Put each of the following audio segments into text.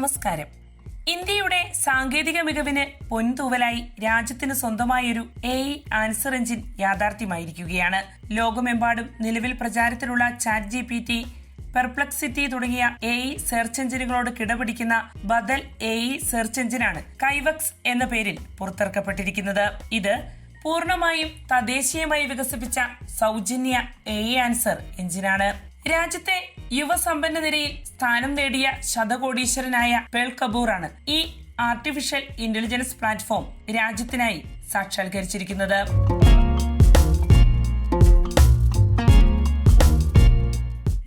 നമസ്കാരം. ഇന്ത്യയുടെ സാങ്കേതിക മികവിന് പൊൻതൂവലായി രാജ്യത്തിന് സ്വന്തമായൊരു എ ഐ ആൻസർ എഞ്ചിൻ യാഥാർത്ഥ്യമായിരിക്കുകയാണ്. ലോകമെമ്പാടും നിലവിൽ പ്രചാരത്തിലുള്ള chat G P T perplexity തുടങ്ങിയ എ ഇ സെർച്ച് എഞ്ചിനുകളോട് കിടപിടിക്കുന്ന ബദൽ എ ഇ സെർച്ച് എഞ്ചിനാണ് കൈവക്സ് എന്ന പേരിൽ പുറത്തിറക്കപ്പെട്ടിരിക്കുന്നത്. ഇത് പൂർണമായും തദ്ദേശീയമായി വികസിപ്പിച്ച സൗജന്യ എ ആൻസർ എഞ്ചിനാണ് രാജ്യത്തെ യുവസമ്പന്ന നിരയിൽ സ്ഥാനം നേടിയ ശതകോടീശ്വരനായ പേൾ കപൂറാണ് ഈ ആർട്ടിഫിഷ്യൽ ഇന്റലിജൻസ് പ്ലാറ്റ്ഫോം രാജ്യത്തിനായി സാക്ഷാത്കരിച്ചിരിക്കുന്നത്.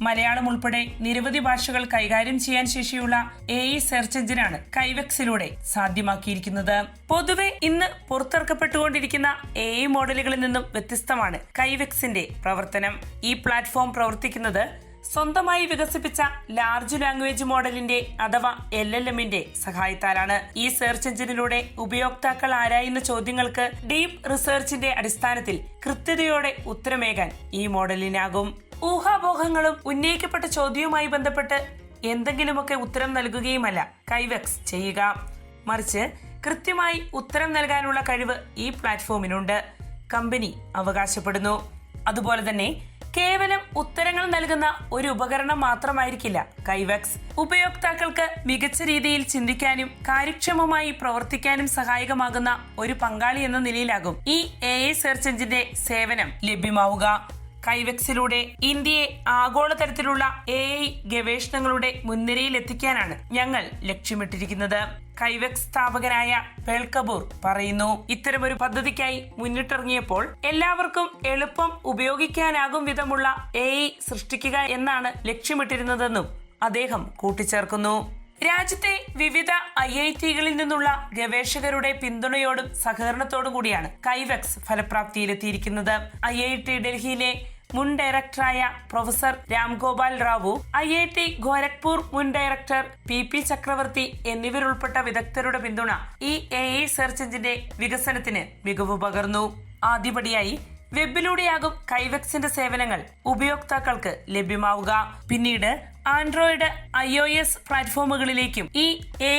മലയാളം ഉൾപ്പെടെ നിരവധി ഭാഷകൾ കൈകാര്യം ചെയ്യാൻ ശേഷിയുള്ള എ ഇ സെർച്ച് എഞ്ചിനാണ് കൈവെക്സിലൂടെ സാധ്യമാക്കിയിരിക്കുന്നത്. പൊതുവെ ഇന്ന് പുറത്തിറക്കപ്പെട്ടുകൊണ്ടിരിക്കുന്ന എ മോഡലുകളിൽ നിന്നും വ്യത്യസ്തമാണ് കൈവെക്സിന്റെ പ്രവർത്തനം. ഈ പ്ലാറ്റ്ഫോം പ്രവർത്തിക്കുന്നത് സ്വന്തമായി വികസിപ്പിച്ച ലാർജ് ലാംഗ്വേജ് മോഡലിന്റെ അഥവാ എൽ എൽ എമ്മിന്റെ സഹായത്താലാണ്. ഈ സെർച്ച് എഞ്ചിനിലൂടെ ഉപയോക്താക്കൾ ആരായുന്ന ചോദ്യങ്ങൾക്ക് ഡീപ് റിസർച്ചിന്റെ അടിസ്ഥാനത്തിൽ കൃത്യതയോടെ ഉത്തരമേകാൻ ഈ മോഡലിനാകും. ഊഹാപോഹങ്ങളും ഉന്നയിക്കപ്പെട്ട ചോദ്യവുമായി ബന്ധപ്പെട്ട് എന്തെങ്കിലുമൊക്കെ ഉത്തരം നൽകുകയുമല്ല. കൈവെക്സ് ചെയ്യുക. മറിച്ച് കൃത്യമായി ഉത്തരം നൽകാനുള്ള കഴിവ് ഈ പ്ലാറ്റ്ഫോമിനുണ്ട് കമ്പനി അവകാശപ്പെടുന്നു. അതുപോലെ തന്നെ കേവലം ഉത്തരങ്ങൾ നൽകുന്ന ഒരു ഉപകരണം മാത്രമായിരിക്കില്ല. കൈവക്സ്. ഉപയോക്താക്കൾക്ക് മികച്ച രീതിയിൽ ചിന്തിക്കാനും കാര്യക്ഷമമായി പ്രവർത്തിക്കാനും സഹായകമാകുന്ന ഒരു പങ്കാളി എന്ന നിലയിലാകും ഈ എ ഐ സെർച്ച് എഞ്ചിന്റെ സേവനം ലഭ്യമാവുക. കൈവെക്സിലൂടെ ഇന്ത്യയെ ആഗോളതരത്തിലുള്ള എ ഐ ഗവേഷണങ്ങളുടെ മുൻനിരയിൽ എത്തിക്കാനാണ് ഞങ്ങൾ ലക്ഷ്യമിട്ടിരിക്കുന്നത്. കൈവെക്സ് സ്ഥാപകനായ കപൂർ പറയുന്നു. ഇത്തരമൊരു പദ്ധതിക്കായി മുന്നിട്ടിറങ്ങിയപ്പോൾ എല്ലാവർക്കും എളുപ്പം ഉപയോഗിക്കാനാകും വിധമുള്ള എ സൃഷ്ടിക്കുക എന്നാണ് ലക്ഷ്യമിട്ടിരുന്നതെന്നും അദ്ദേഹം കൂട്ടിച്ചേർക്കുന്നു. രാജ്യത്തെ വിവിധ ഐ ഐ ടികളിൽ നിന്നുള്ള ഗവേഷകരുടെ പിന്തുണയോടും സഹകരണത്തോടും കൂടിയാണ് കൈവെക്സ് ഫലപ്രാപ്തിയിലെത്തിയിരിക്കുന്നത്. ഐ ഐ ടി ഡൽഹിയിലെ മുൻ ഡയറക്ടറായ professor Ramgopal Rao I I T Gorakhpur മുൻ ഡയറക്ടർ പി പി ചക്രവർത്തി എന്നിവരുൾപ്പെട്ട വിദഗ്ധരുടെ പിന്തുണ ഈ എ ഐ സെർച്ച് എഞ്ചിന്റെ വികസനത്തിന് മികവ് പകർന്നു. ആദ്യപടിയായി വെബിലൂടെയാകും കൈവെക്സിന്റെ സേവനങ്ങൾ ഉപയോക്താക്കൾക്ക് ലഭ്യമാവുക. പിന്നീട് ആൻഡ്രോയിഡ് ഐ ഒ എസ് പ്ലാറ്റ്ഫോമുകളിലേക്കും ഈ എ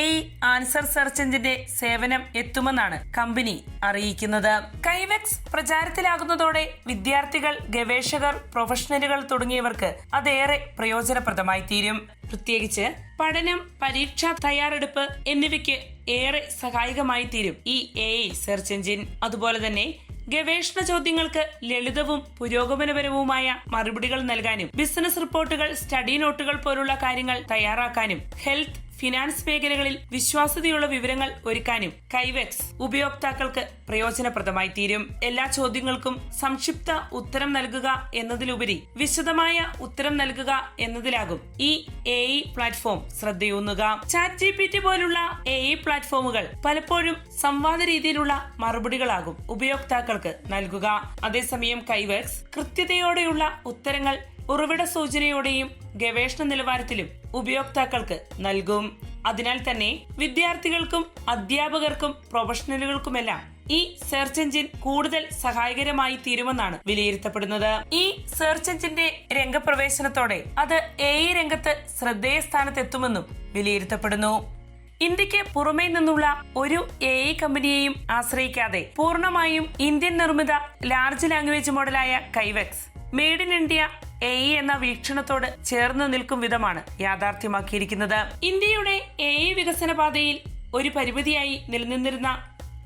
ആൻസർ സെർച്ച് എഞ്ചിന്റെ സേവനം എത്തുമെന്നാണ് കമ്പനി അറിയിക്കുന്നത്. കൈവെക്സ് പ്രചാരത്തിലാകുന്നതോടെ വിദ്യാർത്ഥികൾ ഗവേഷകർ പ്രൊഫഷണലുകൾ തുടങ്ങിയവർക്ക് അതേറെ പ്രയോജനപ്രദമായി തീരും പ്രത്യേകിച്ച് പഠനം പരീക്ഷ തയ്യാറെടുപ്പ് എന്നിവയ്ക്ക് ഏറെ സഹായകമായി തീരും ഈ എ സെർച്ച് എഞ്ചിൻ അതുപോലെ തന്നെ ഗവേഷണ ചോദ്യങ്ങൾക്ക് ലളിതവും പുരോഗമനപരവുമായ മറുപടികൾ നൽകാനും ബിസിനസ് റിപ്പോർട്ടുകൾ സ്റ്റഡി നോട്ടുകൾ പോലുള്ള കാര്യങ്ങൾ തയ്യാറാക്കാനും ഹെൽത്ത് ഫിനാൻസ് മേഖലകളിൽ വിശ്വാസ്യതയുള്ള വിവരങ്ങൾ ഒരുക്കാനും കൈവെക്സ് ഉപയോക്താക്കൾക്ക് പ്രയോജനപ്രദമായി തീരും. എല്ലാ ചോദ്യങ്ങൾക്കും സംക്ഷിപ്ത ഉത്തരം നൽകുക എന്നതിലുപരി വിശദമായ ഉത്തരം നൽകുക എന്നതിലാകും ഈ എ ഇ പ്ലാറ്റ്ഫോം ശ്രദ്ധയൂന്നുക. ചാറ്റ് ജി പി ടി പോലുള്ള എ ഇ പ്ലാറ്റ്ഫോമുകൾ പലപ്പോഴും സംവാദ രീതിയിലുള്ള മറുപടികളാകും ഉപയോക്താക്കൾക്ക് നൽകുക. അതേസമയം കൈവെക്സ് കൃത്യതയോടെയുള്ള ഉത്തരങ്ങൾ ഉറവിട സൂചനയോടെയും ഗവേഷണ നിലവാരത്തിലും ഉപയോക്താക്കൾക്ക് നൽകും. അതിനാൽ തന്നെ വിദ്യാർത്ഥികൾക്കും അധ്യാപകർക്കും പ്രൊഫഷണലുകൾക്കുമെല്ലാം ഈ സെർച്ച് എഞ്ചിൻ കൂടുതൽ സഹായകരമായി തീരുമെന്നാണ് വിലയിരുത്തപ്പെടുന്നത്. ഈ സെർച്ച് എഞ്ചിന്റെ രംഗപ്രവേശനത്തോടെ അത് എ രംഗത്ത് ശ്രദ്ധേയ സ്ഥാനത്തെത്തുമെന്നും വിലയിരുത്തപ്പെടുന്നു. ഇന്ത്യയ്ക്ക് പുറമേ നിന്നുള്ള ഒരു എ ഐ കമ്പനിയെയും ആശ്രയിക്കാതെ പൂർണമായും ഇന്ത്യൻ നിർമ്മിത ലാർജ് ലാംഗ്വേജ് മോഡലായ കൈവെക്സ് made in India A I എന്ന വീക്ഷണത്തോട് ചേർന്ന് നിൽക്കും വിധമാണ് യാഥാർത്ഥ്യമാക്കിയിരിക്കുന്നത്. ഇന്ത്യയുടെ എ ഇ വികസന പാതയിൽ ഒരു പരിമിതിയായി നിലനിന്നിരുന്ന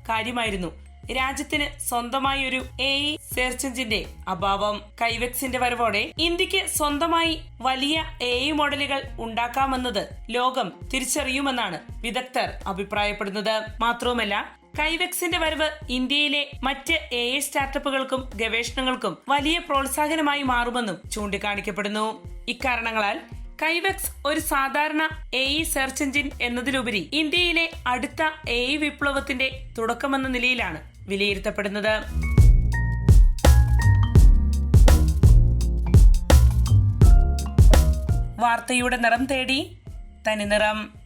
കാര്യമായിരുന്നു രാജ്യത്തിന് സ്വന്തമായി ഒരു എ ഇ സെർച്ച് എഞ്ചിന്റെ അഭാവം. കൈവെക്സിന്റെ വരവോടെ ഇന്ത്യയ്ക്ക് സ്വന്തമായി വലിയ എ ഇ മോഡലുകൾ ഉണ്ടാക്കാമെന്നത് ലോകം തിരിച്ചറിയുമെന്നാണ് വിദഗ്ധർ അഭിപ്രായപ്പെടുന്നത്. മാത്രവുമല്ല കൈവെക്സിന്റെ വരവ് ഇന്ത്യയിലെ മറ്റ് എ ഐ സ്റ്റാർട്ടപ്പുകൾക്കും ഗവേഷണങ്ങൾക്കും വലിയ പ്രോത്സാഹനമായി മാറുമെന്നും ചൂണ്ടിക്കാണിക്കപ്പെടുന്നു. ഇക്കാരണങ്ങളാൽ കൈവെക്സ് ഒരു സാധാരണ എ ഇ സെർച്ച് എഞ്ചിൻ എന്നതിലുപരി ഇന്ത്യയിലെ അടുത്ത എ ഇ വിപ്ലവത്തിന്റെ തുടക്കമെന്ന നിലയിലാണ് വിലയിരുത്തപ്പെടുന്നത്. വാർത്തയുടെ നിറം തേടി തനി നിറം.